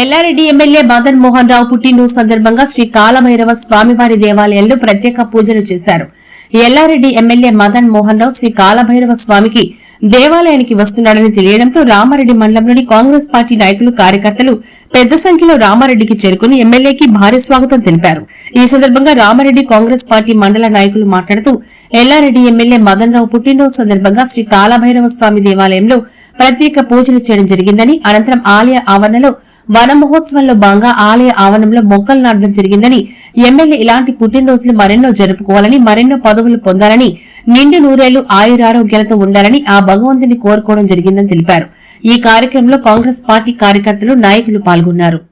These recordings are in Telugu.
ఎల్లారెడ్డి ఎమ్మెల్యే మదన్ మోహన్ రావు పుట్టినరోజు సందర్భంగా శ్రీ కాలభైరవ స్వామివారి దేవాలయంలో ప్రత్యేక పూజలు చేశారు. ఎల్లారెడ్డి ఎమ్మెల్యే మదన్ మోహన్ రావు శ్రీ కాలభైరవ స్వామికి దేవాలయానికి వస్తున్నాడని తెలియడంతో రామారెడ్డి మండలంలోని కాంగ్రెస్ పార్టీ నాయకులు కార్యకర్తలు పెద్ద సంఖ్యలో రామారెడ్డికి చేరుకుని ఎమ్మెల్యేకి భారీ స్వాగతం తెలిపారు. ఈ సందర్భంగా రామారెడ్డి కాంగ్రెస్ పార్టీ మండల నాయకులు మాట్లాడుతూ ఎల్లారెడ్డి ఎమ్మెల్యే మదన్ రావు పుట్టినరోజు సందర్భంగా శ్రీ కాలభైరవ స్వామి దేవాలయంలో ప్రత్యేక పూజలు చేయడం జరిగిందని అనంతరం ఆలయ ఆవరణలో వన మహోత్సవంలో భాగంగా ఆలయ ఆవరణంలో మొక్కలు నాటడం జరిగిందని ఎమ్మెల్యే ఇలాంటి పుట్టినరోజులు మరెన్నో జరుపుకోవాలని మరెన్నో పదవులు పొందాలని నిండు నూరేళ్ళు ఆయురారోగ్యాలతో ఉండాలని ఆ భగవంతుని కోరుకోవడం జరిగిందని తెలిపారు. ఈ కార్యక్రమంలో కాంగ్రెస్ పార్టీ కార్యకర్తలు నాయకులు పాల్గొన్నారు.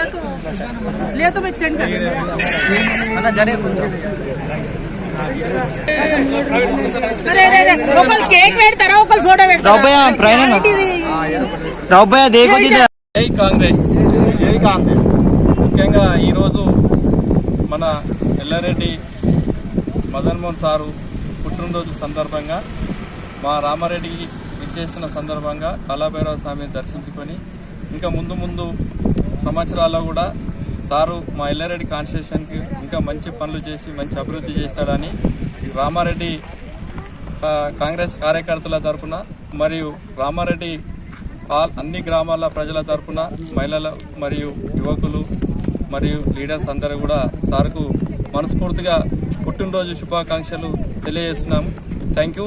लिया तो मैं सेंड कर అలా జరిగే కొంచెం अरे अरे अरे ఒకళ్ళు కేక్ పెడతారా ఒకళ్ళు ఫోటో పెడతారా రౌబయ్య, ప్రయాణం. ఏంటిది? రౌబయ్య దేకొచ్చి జై కాంగ్రెస్ జై కాంగ్రెస్ ముఖ్యంగా ఈరోజు మన ఎల్లారెడ్డి మదన్ మోహన్ సారు పుట్టినరోజు సందర్భంగా మా రామారెడ్డికి ఇచ్చేసిన సందర్భంగా కళాభైరవ స్వామిని దర్శించుకొని ఇంకా ముందు ముందు సంవత్సరాల్లో కూడా సారు మా ఎల్లారెడ్డి కాన్స్టిట్యూషన్కి ఇంకా మంచి పనులు చేసి మంచి అభివృద్ధి చేస్తాడని రామారెడ్డి కా- కాంగ్రెస్ కార్యకర్తల తరపున మరియు రామారెడ్డి అన్ని గ్రామాల ప్రజల తరపున మహిళల మరియు యువకులు మరియు లీడర్స్ అందరూ కూడా సార్కు మనస్ఫూర్తిగా పుట్టినరోజు శుభాకాంక్షలు తెలియజేస్తున్నాం. థ్యాంక్ యూ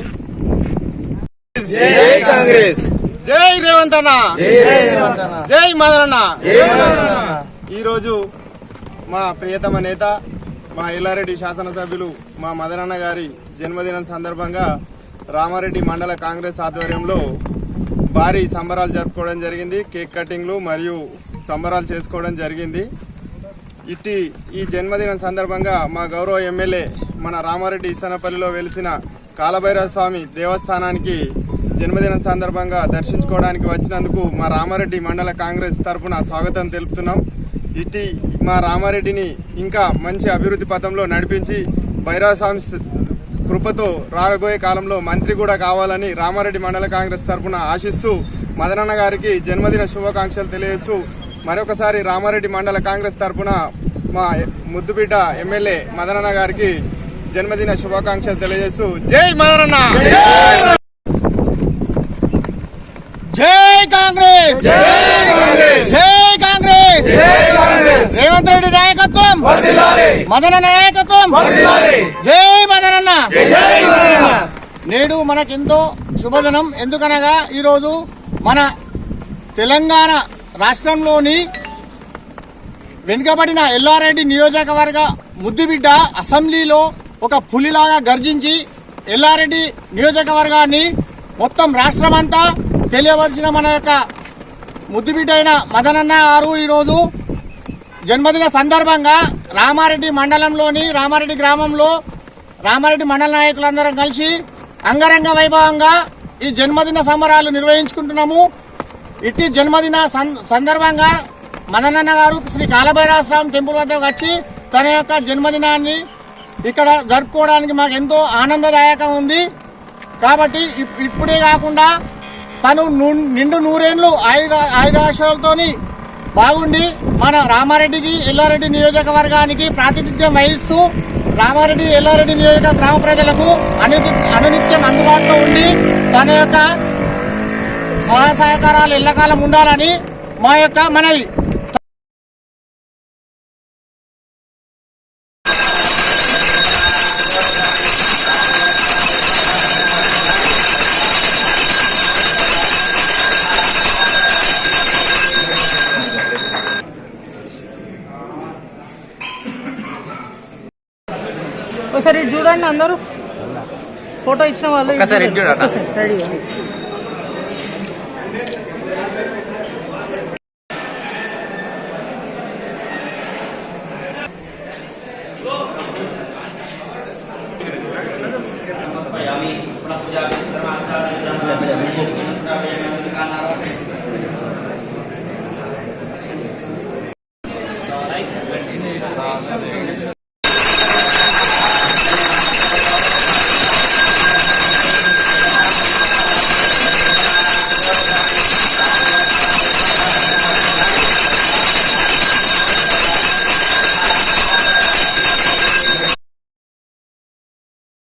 జై రేవంత్ అన్న జై మదరన్న ఈరోజు మా ప్రియతమ నేత మా ఎల్లారెడ్డి శాసనసభ్యులు మా మదనన్న గారి జన్మదినం సందర్భంగా రామారెడ్డి మండల కాంగ్రెస్ ఆధ్వర్యంలో భారీ సంబరాలు జరుపుకోవడం జరిగింది. కేక్ కటింగ్లు మరియు సంబరాలు చేసుకోవడం జరిగింది. ఇట్టి ఈ జన్మదినం సందర్భంగా మా గౌరవ ఎమ్మెల్యే మన రామారెడ్డి ఇసనపల్లిలో వెలిసిన కాలభైరవ స్వామి దేవస్థానానికి జన్మదినం సందర్భంగా దర్శించుకోవడానికి వచ్చినందుకు మా రామారెడ్డి మండల కాంగ్రెస్ తరఫున స్వాగతం తెలుపుతున్నాం. ఇట్టి మా రామారెడ్డిని ఇంకా మంచి అభివృద్ధి పథంలో నడిపించి భైరవ స్వామి కృపతో రాబోయే కాలంలో మంత్రి కూడా కావాలని రామారెడ్డి మండల కాంగ్రెస్ తరపున ఆశిస్తూ మదనన్న గారికి జన్మదిన శుభాకాంక్షలు తెలియజేస్తూ మరొకసారి రామారెడ్డి మండల కాంగ్రెస్ తరపున మా ముద్దుబిడ్డ ఎమ్మెల్యే మదనన్న గారికి జన్మదిన శుభాకాంక్షలు తెలియజేస్తూ జై మదనన్న! జై కాంగ్రెస్! జై కాంగ్రెస్. రేవంత్ రెడ్డి నాయకత్వం. మదనన్న నాయకత్వం. జై మదనన్న. నేడు మనకెంతో శుభదినం. ఎందుకనగా ఈరోజు మన తెలంగాణ రాష్ట్రంలోని వెనుకబడిన ఎల్లారెడ్డి నియోజకవర్గ ముద్దుబిడ్డ అసెంబ్లీలో ఒక పులిలాగా గర్జించి ఎల్లారెడ్డి నియోజకవర్గాన్ని మొత్తం రాష్ట్రమంతా తెలియవలసిన మన యొక్క ముద్దుబిడ్డైన మదనన్న గారు ఈరోజు జన్మదిన సందర్భంగా రామారెడ్డి మండలంలోని రామారెడ్డి గ్రామంలో రామారెడ్డి మండల నాయకులందరం కలిసి అంగరంగ వైభవంగా ఈ జన్మదిన సంబరాలు నిర్వహించుకుంటున్నాము. ఇట్టి జన్మదిన సందర్భంగా మదనన్న గారు శ్రీ కాలభైరాశ్రామ్ టెంపుల్ వద్దకు వచ్చి తన యొక్క జన్మదినాన్ని ఇక్కడ జరుపుకోవడానికి మాకు ఎంతో ఆనందదాయకం ఉంది. కాబట్టి ఇప్- ఇప్పుడే కాకుండా తను ను- నిండు నూరేళ్ళు ఆయుర ఆయురాశలతోని బాగుండి మన రామారెడ్డికి ఎల్లారెడ్డి నియోజకవర్గానికి ప్రాతినిధ్యం వహిస్తూ రామారెడ్డి ఎల్లారెడ్డి నియోజక గ్రామ ప్రజలకు అను అనునిత్యం అందుబాటులో ఉండి తన యొక్క సహాయ సహకారాలు ఎల్లకాలం ఉండాలని మా యొక్క మనవి. ఒకసారి చూడండి అందరూ. ఫోటో ఇచ్చిన వాళ్ళు ఒక్కసారి